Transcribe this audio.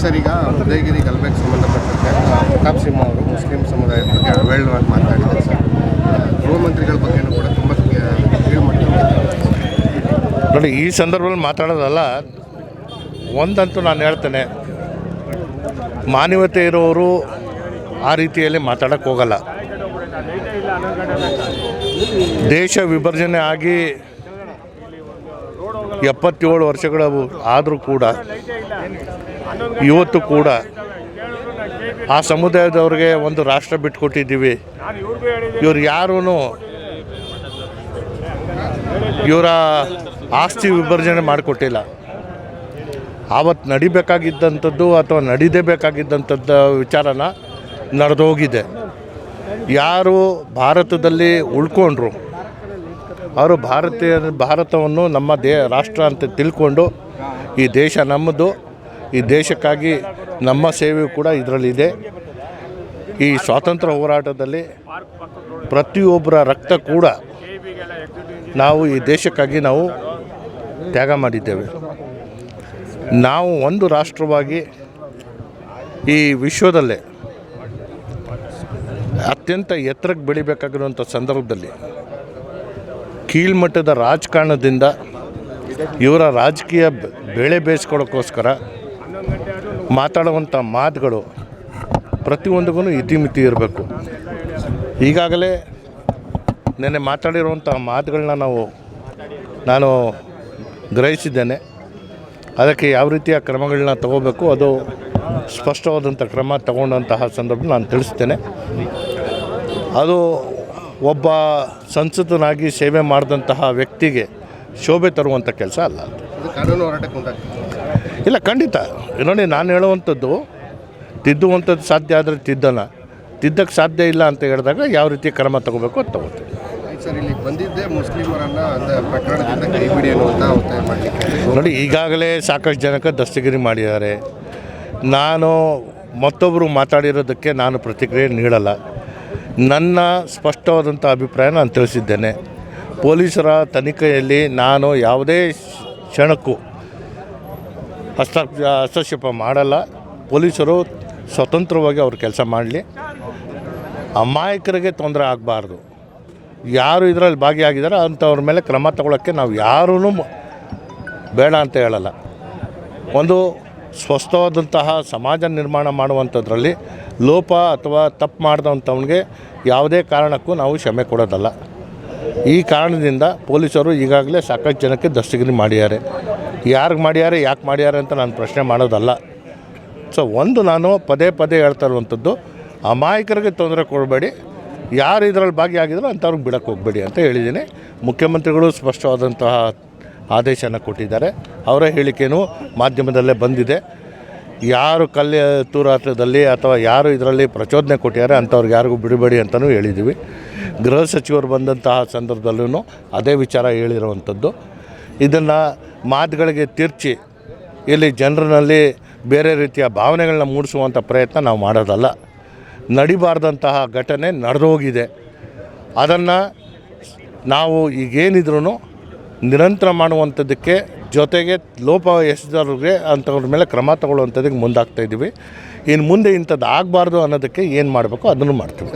Sir ಈಗ ಉದಯಗಿರಿ ಗಲ್ಬೆಗೆ ಸಂಬಂಧಪಟ್ಟಂತೆ ಪ್ರತಾಪ್ ಸಿಂಹ ಅವರು ಮುಸ್ಲಿಂ ಸಮುದಾಯದ ಬಗ್ಗೆ ಅವೇಳವಾಗಿ ಮಾತಾಡಿದ್ದಾರೆ ಸರ್. ಗೃಹ ಮಂತ್ರಿಗಳ ಬಗ್ಗೆನೂ ಕೂಡ ತುಂಬ ನೋಡಿ ಈ ಸಂದರ್ಭದಲ್ಲಿ ಮಾತಾಡೋದಲ್ಲ ಒಂದಂತೂ ನಾನು ಹೇಳ್ತೇನೆ. ಮಾನವೀಯತೆ ಇರೋರು ಆ ರೀತಿಯಲ್ಲಿ ಮಾತಾಡೋಕ್ಕೆ ಹೋಗಲ್ಲ. ದೇಶ ವಿಭಜನೆ ಆಗಿ ಎಪ್ಪತ್ತೇಳು ವರ್ಷಗಳ ಆದರೂ ಕೂಡ, ಇವತ್ತು ಕೂಡ ಆ ಸಮುದಾಯದವ್ರಿಗೆ ಒಂದು ರಾಷ್ಟ್ರ ಬಿಟ್ಕೊಟ್ಟಿದ್ದೀವಿ. ಇವ್ರು ಯಾರೂ ಇವರ ಆಸ್ತಿ ವಿಭಜನೆ ಮಾಡಿಕೊಟ್ಟಿಲ್ಲ. ಆವತ್ತು ನಡಿಬೇಕಾಗಿದ್ದಂಥದ್ದು ಅಥವಾ ನಡೀದೇ ಬೇಕಾಗಿದ್ದಂಥದ್ದು ವಿಚಾರನ ನಡೆದೋಗಿದೆ. ಯಾರು ಭಾರತದಲ್ಲಿ ಉಳ್ಕೊಂಡ್ರು, ಅವರು ಭಾರತೀಯ, ಭಾರತವನ್ನು ನಮ್ಮ ದೇ, ರಾಷ್ಟ್ರ ಅಂತ ತಿಳ್ಕೊಂಡು ಈ ದೇಶ ನಮ್ಮದು, ಈ ದೇಶಕ್ಕಾಗಿ ನಮ್ಮ ಸೇವೆ ಕೂಡ ಇದರಲ್ಲಿದೆ. ಈ ಸ್ವಾತಂತ್ರ್ಯ ಹೋರಾಟದಲ್ಲಿ ಪ್ರತಿಯೊಬ್ಬರ ರಕ್ತ ಕೂಡ ನಾವು ಈ ದೇಶಕ್ಕಾಗಿ ನಾವು ತ್ಯಾಗ ಮಾಡಿದ್ದೇವೆ. ನಾವು ಒಂದು ರಾಷ್ಟ್ರವಾಗಿ ಈ ವಿಶ್ವದಲ್ಲೇ ಅತ್ಯಂತ ಎತ್ತರಕ್ಕೆ ಬೆಳಿಬೇಕಾಗಿರುವಂಥ ಸಂದರ್ಭದಲ್ಲಿ ಕೀಳ್ಮಟ್ಟದ ರಾಜಕಾರಣದಿಂದ ಇವರ ರಾಜಕೀಯ ಬೆಳೆ ಬೇಯಿಸ್ಕೊಳ್ಳೋಕ್ಕೋಸ್ಕರ ಮಾತಾಡುವಂಥ ಮಾತುಗಳು ಪ್ರತಿಯೊಂದಿಗೂ ಇತಿಮಿತಿ ಇರಬೇಕು. ಈಗಾಗಲೇ ನೆನ್ನೆ ಮಾತಾಡಿರುವಂಥ ಮಾತುಗಳನ್ನ ನಾವು, ನಾನು ಗ್ರಹಿಸಿದ್ದೇನೆ. ಅದಕ್ಕೆ ಯಾವ ರೀತಿಯ ಕ್ರಮಗಳನ್ನ ತಗೋಬೇಕು ಅದು ಸ್ಪಷ್ಟವಾದಂಥ ಕ್ರಮ ತಗೊಂಡಂತಹ ಸಂದರ್ಭ ನಾನು ತಿಳಿಸ್ತೇನೆ. ಅದು ಒಬ್ಬ ಸಂಸದನಾಗಿ ಸೇವೆ ಮಾಡಿದಂತಹ ವ್ಯಕ್ತಿಗೆ ಶೋಭೆ ತರುವಂಥ ಕೆಲಸ ಅಲ್ಲ ಇಲ್ಲ ಖಂಡಿತ. ನೋಡಿ ನಾನು ಹೇಳುವಂಥದ್ದು ತಿದ್ದುವಂಥದ್ದು ಸಾಧ್ಯ ಆದರೆ ತಿದ್ದನ ತಿದ್ದಕ್ಕೆ ಸಾಧ್ಯ ಇಲ್ಲ ಅಂತ ಹೇಳಿದಾಗ ಯಾವ ರೀತಿ ಕ್ರಮ ತಗೋಬೇಕು ಅದು ತಗೋತೀವಿ ಸರ್ ಬಂದಿದ್ದೇ. ಮುಸ್ಲಿಮರನ್ನ ಅಂದ್ರೆ ಪ್ರಕರಣದಿಂದ ಕೈ ಬಿಡಿ ಅನ್ನುವಂಥ ಒತ್ತಾಯ ಮಾಡಲಿಕ್ಕೆ. ನೋಡಿ, ಈಗಾಗಲೇ ಸಾಕಷ್ಟು ಜನಕ್ಕೆ ದಸ್ತಗಿರಿ ಮಾಡಿದ್ದಾರೆ. ನಾನು ಮತ್ತೊಬ್ಬರು ಮಾತಾಡಿರೋದಕ್ಕೆ ನಾನು ಪ್ರತಿಕ್ರಿಯೆ ನೀಡಲ್ಲ. ನನ್ನ ಸ್ಪಷ್ಟವಾದಂಥ ಅಭಿಪ್ರಾಯ ನಾನು ತಿಳಿಸಿದ್ದೇನೆ. ಪೊಲೀಸರ ತನಿಖೆಯಲ್ಲಿ ನಾನು ಯಾವುದೇ ಕ್ಷಣಕ್ಕೂ ಹಸ್ತ, ಹಸ್ತಕ್ಷೇಪ ಮಾಡಲ್ಲ. ಪೊಲೀಸರು ಸ್ವತಂತ್ರವಾಗಿ ಅವ್ರ ಕೆಲಸ ಮಾಡಲಿ. ಅಮಾಯಕರಿಗೆ ತೊಂದರೆ ಆಗಬಾರ್ದು. ಯಾರು ಇದರಲ್ಲಿ ಭಾಗಿಯಾಗಿದ್ದಾರೆ ಅಂಥವ್ರ ಮೇಲೆ ಕ್ರಮ ತಗೊಳ್ಳೋಕ್ಕೆ ನಾವು ಯಾರೂ ಬೇಡ ಅಂತ ಹೇಳಲ್ಲ. ಒಂದು ಸ್ವಸ್ಥವಾದಂತಹ ಸಮಾಜ ನಿರ್ಮಾಣ ಮಾಡುವಂಥದ್ರಲ್ಲಿ ಲೋಪ ಅಥವಾ ತಪ್ಪು ಮಾಡಿದಂಥವನಿಗೆ ಯಾವುದೇ ಕಾರಣಕ್ಕೂ ನಾವು ಕ್ಷಮೆ ಕೊಡೋದಲ್ಲ. ಈ ಕಾರಣದಿಂದ ಪೊಲೀಸರು ಈಗಾಗಲೇ ಸಾಕಷ್ಟು ಜನಕ್ಕೆ ದಸ್ತಗಿರಿ ಮಾಡಿದ್ದಾರೆ. ಯಾರಿಗೆ ಮಾಡ್ಯಾರೆ ಯಾಕೆ ಮಾಡ್ಯಾರೆ ಅಂತ ನಾನು ಪ್ರಶ್ನೆ ಮಾಡೋದಲ್ಲ. ಸೊ ಒಂದು ನಾನು ಪದೇ ಪದೇ ಹೇಳ್ತಾ ಇರುವಂಥದ್ದು, ಅಮಾಯಕರಿಗೆ ತೊಂದರೆ ಕೊಡಬೇಡಿ ಯಾರು ಇದರಲ್ಲಿ ಭಾಗಿಯಾಗಿದ್ರು ಅಂಥವ್ರಿಗೆ ಬಿಡಕ್ಕೆ ಹೋಗಬೇಡಿ ಅಂತ ಹೇಳಿದ್ದೀನಿ. ಮುಖ್ಯಮಂತ್ರಿಗಳು ಸ್ಪಷ್ಟವಾದಂತಹ ಆದೇಶನ ಕೊಟ್ಟಿದ್ದಾರೆ. ಅವರ ಹೇಳಿಕೆಯೂ ಮಾಧ್ಯಮದಲ್ಲೇ ಬಂದಿದೆ. ಯಾರು ಕಲ್ಯ ತೂರಾಟದಲ್ಲಿ ಅಥವಾ ಯಾರು ಇದರಲ್ಲಿ ಪ್ರಚೋದನೆ ಕೊಟ್ಟಿದ್ದಾರೆ ಅಂಥವ್ರಿಗೆ ಯಾರಿಗೂ ಬಿಡಬೇಡಿ ಅಂತಲೂ ಹೇಳಿದ್ದೀವಿ. ಗೃಹ ಸಚಿವರು ಬಂದಂತಹ ಸಂದರ್ಭದಲ್ಲೂ ಅದೇ ವಿಚಾರ ಹೇಳಿರುವಂಥದ್ದು. ಇದನ್ನು ಮಾತುಗಳಿಗೆ ತಿರ್ಚಿ ಇಲ್ಲಿ ಜನರಲ್ಲಿ ಬೇರೆ ರೀತಿಯ ಭಾವನೆಗಳನ್ನ ಮೂಡಿಸುವಂಥ ಪ್ರಯತ್ನ ನಾವು ಮಾಡೋದಲ್ಲ. ನಡಿಬಾರ್ದಂತಹ ಘಟನೆ ನಡೆದೋಗಿದೆ. ಅದನ್ನು ನಾವು ಈಗೇನಿದ್ರೂ ನಿರಂತರ ಮಾಡುವಂಥದ್ದಕ್ಕೆ ಜೊತೆಗೆ ಲೋಪ ಎಸೆದವ್ರಿಗೆ ಅಂಥವ್ರ ಮೇಲೆ ಕ್ರಮ ತಗೊಳ್ಳುವಂಥದ್ದಕ್ಕೆ ಮುಂದಾಗ್ತಾ ಇದ್ದೀವಿ. ಇನ್ನು ಮುಂದೆ ಇಂಥದ್ದು ಆಗಬಾರ್ದು ಅನ್ನೋದಕ್ಕೆ ಏನು ಮಾಡಬೇಕು ಅದನ್ನು ಮಾಡ್ತೀವಿ.